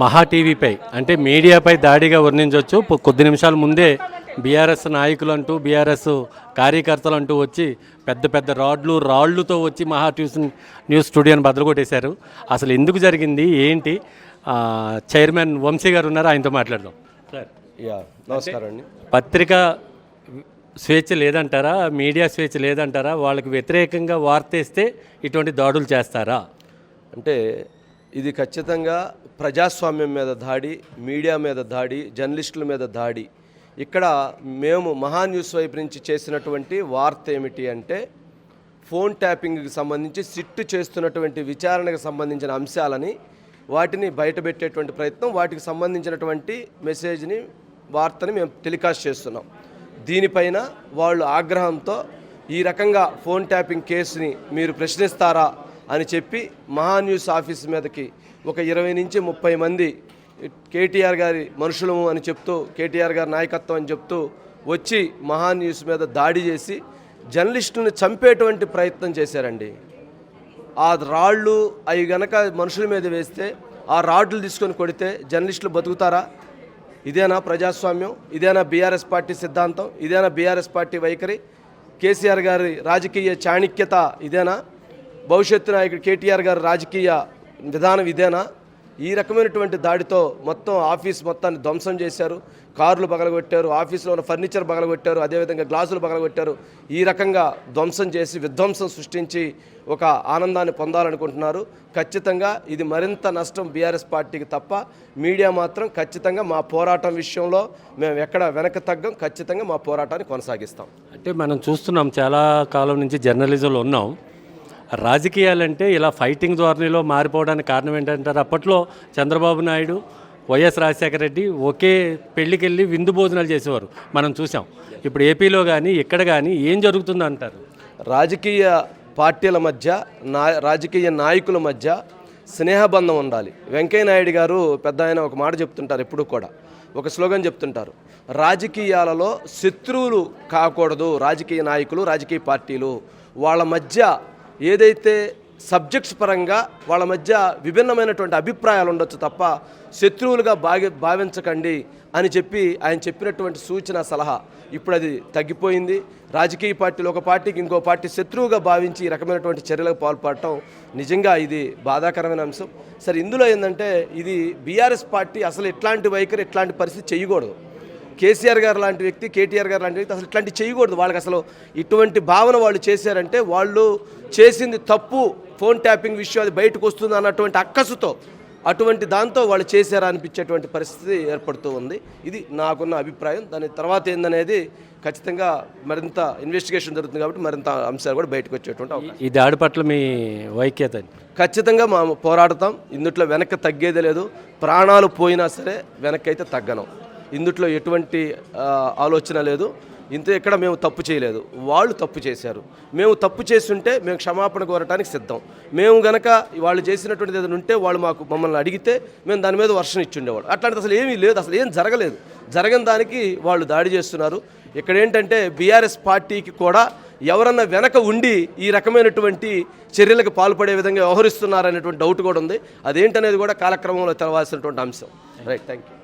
మహా టీవీపై అంటే మీడియాపై దాడిగా వర్ణించవచ్చు కొద్ది నిమిషాల ముందే బీఆర్ఎస్ నాయకులు అంటూ బీఆర్ఎస్ కార్యకర్తలు అంటూ వచ్చి పెద్ద పెద్ద రాడ్లు రాళ్ళుతో వచ్చి మహా ట్యూషన్ న్యూస్ స్టూడియోని బదలగొట్టేశారు అసలు ఎందుకు జరిగింది? ఏంటి? చైర్మన్ వంశీ గారు ఉన్నారు? ఆయనతో మాట్లాడదాం. సార్ యా నమస్కారం అండి. పత్రిక స్వేచ్ఛ లేదంటారా? మీడియా స్వేచ్ఛ లేదంటారా? వాళ్ళకి వ్యతిరేకంగా వార్తేస్తే ఇటువంటి దాడులు చేస్తారా? అంటే ఇది ఖచ్చితంగా ప్రజాస్వామ్యం మీద దాడి మీడియా మీద దాడి జర్నలిస్టుల మీద దాడి. ఇక్కడ మేము మహా న్యూస్ వైపు నుంచి చేసినటువంటి వార్త ఏమిటి అంటే ఫోన్ ట్యాపింగ్కి సంబంధించి సిట్టు చేస్తున్నటువంటి విచారణకు సంబంధించిన అంశాలని వాటిని బయటపెట్టేటువంటి ప్రయత్నం వాటికి సంబంధించినటువంటి మెసేజ్ని వార్తని మేము టెలికాస్ట్ చేస్తున్నాం. దీనిపైన వాళ్ళు ఆగ్రహంతో ఈ రకంగా ఫోన్ ట్యాపింగ్ కేసుని మీరు ప్రశ్నిస్తారా అని చెప్పి మహా న్యూస్ ఆఫీస్ మీదకి ఒక ఇరవై నుంచి ముప్పై మంది కేటీఆర్ గారి మనుషులము అని చెప్తూ కేటీఆర్ గారి నాయకత్వం అని చెప్తూ వచ్చి మహా న్యూస్ మీద దాడి చేసి జర్నలిస్టుని చంపేటువంటి ప్రయత్నం చేశారండి. ఆ రాళ్ళు అవి గనక మనుషుల మీద వేస్తే ఆ రాడ్లు తీసుకొని కొడితే జర్నలిస్టులు బతుకుతారా? ఇదేనా ప్రజాస్వామ్యం? ఇదేనా బీఆర్ఎస్ పార్టీ సిద్ధాంతం? ఇదేనా బీఆర్ఎస్ పార్టీ వైఖరి? కేసీఆర్ గారి రాజకీయ చాణిక్యత ఇదేనా? భవిష్యత్తు నాయకుడు కేటీఆర్ గారి రాజకీయ విధానం ఇదేనా ఈ రకమైనటువంటి దాడితో మొత్తం ఆఫీస్ మొత్తాన్ని ధ్వంసం చేశారు. కార్లు పగలగొట్టారు ఆఫీస్లో ఉన్న ఫర్నిచర్ పగలగొట్టారు అదేవిధంగా గ్లాసులు పగలగొట్టారు. ఈ రకంగా ధ్వంసం చేసి విధ్వంసం సృష్టించి ఒక ఆనందాన్ని పొందాలనుకుంటున్నారు. ఖచ్చితంగా ఇది మరింత నష్టం బీఆర్ఎస్ పార్టీకి తప్ప మీడియా మాత్రం ఖచ్చితంగా మా పోరాటం విషయంలో మేము ఎక్కడ వెనక తగ్గం ఖచ్చితంగా మా పోరాటాన్ని కొనసాగిస్తాం. అంటే మనం చూస్తున్నాం చాలా కాలం నుంచి జర్నలిజంలో ఉన్నాం. రాజకీయాలంటే ఇలా ఫైటింగ్ ధోరణిలో మారిపోవడానికి కారణం ఏంటంటారు? అప్పట్లో చంద్రబాబు నాయుడు వైఎస్ రాజశేఖర రెడ్డి ఒకే పెళ్ళికెళ్ళి విందు భోజనాలు చేసేవారు. మనం చూసాం. ఇప్పుడు ఏపీలో కానీ ఇక్కడ కానీ ఏం జరుగుతుంది అంటారు రాజకీయ పార్టీల మధ్య నా రాజకీయ నాయకుల మధ్య స్నేహబంధం ఉండాలి. వెంకయ్య నాయుడు గారు పెద్ద ఆయన ఒక మాట చెప్తుంటారు ఎప్పుడు కూడా. ఒక స్లోగన్ చెప్తుంటారు. రాజకీయాలలో శత్రువులు కాకూడదు. రాజకీయ నాయకులు రాజకీయ పార్టీలు వాళ్ళ మధ్య ఏదైతే సబ్జెక్ట్స్ పరంగా వాళ్ళ మధ్య విభిన్నమైనటువంటి అభిప్రాయాలు ఉండొచ్చు తప్ప శత్రువులుగా భావి భావించకండి అని చెప్పి ఆయన చెప్పినటువంటి సూచన సలహా ఇప్పుడు అది తగ్గిపోయింది. రాజకీయ పార్టీలు ఒక పార్టీకి ఇంకో పార్టీ శత్రువుగా భావించి ఈ రకమైనటువంటి చర్యలకు పాల్పడటం నిజంగా ఇది బాధాకరమైన అంశం. సరే ఇందులో ఏంటంటే ఇది బీఆర్ఎస్ పార్టీ అసలు ఇట్లాంటి వైఖరి ఇట్లాంటి పరిస్థితి చేయకూడదు. కేసీఆర్ గారు లాంటి వ్యక్తి కేటీఆర్ గారు లాంటి వ్యక్తి అసలు ఇట్లాంటి చేయకూడదు. వాళ్ళకి అసలు ఇటువంటి భావన వాళ్ళు చేశారంటే వాళ్ళు చేసింది తప్పు ఫోన్ ట్యాపింగ్ విషయం అది బయటకు వస్తుంది అన్నటువంటి అక్కసుతో అటువంటి దాంతో వాళ్ళు చేశారా అనిపించేటువంటి పరిస్థితి ఏర్పడుతూ ఉంది. ఇది నాకున్న అభిప్రాయం. దాని తర్వాత ఏందనేది ఖచ్చితంగా మరింత ఇన్వెస్టిగేషన్ జరుగుతుంది కాబట్టి మరింత అంశాలు కూడా బయటకు వచ్చేటువంటి అవకాశం. ఈ దాడి పట్ల మీ వైఖ్యత ఖచ్చితంగా మా పోరాడతాం. ఇందుట్లో వెనక్కి తగ్గేదే లేదు. ప్రాణాలు పోయినా సరే వెనక్కి అయితే తగ్గను. ఇందుట్లో ఎటువంటి ఆలోచన లేదు. ఇంత ఎక్కడ మేము తప్పు చేయలేదు. వాళ్ళు తప్పు చేశారు. మేము తప్పు చేస్తుంటే మేము క్షమాపణ కోరటానికి సిద్ధం. మేము గనక వాళ్ళు చేసినటువంటిది ఏదైనా ఉంటే వాళ్ళు మాకు మమ్మల్ని అడిగితే మేము దాని మీద వర్షం ఇచ్చుండేవాడు అట్లాంటిది అసలు ఏమీ లేదు. అసలు ఏం జరగలేదు. జరగని దానికి వాళ్ళు దాడి చేస్తున్నారు. ఇక్కడ ఏంటంటే బీఆర్ఎస్ పార్టీకి కూడా ఎవరన్నా వెనక ఉండి ఈ రకమైనటువంటి చర్యలకు పాల్పడే విధంగా వ్యవహరిస్తున్నారనేటువంటి డౌట్ కూడా ఉంది. అదేంటనేది కూడా కాలక్రమంలో తెలవాల్సినటువంటి అంశం. Right thank you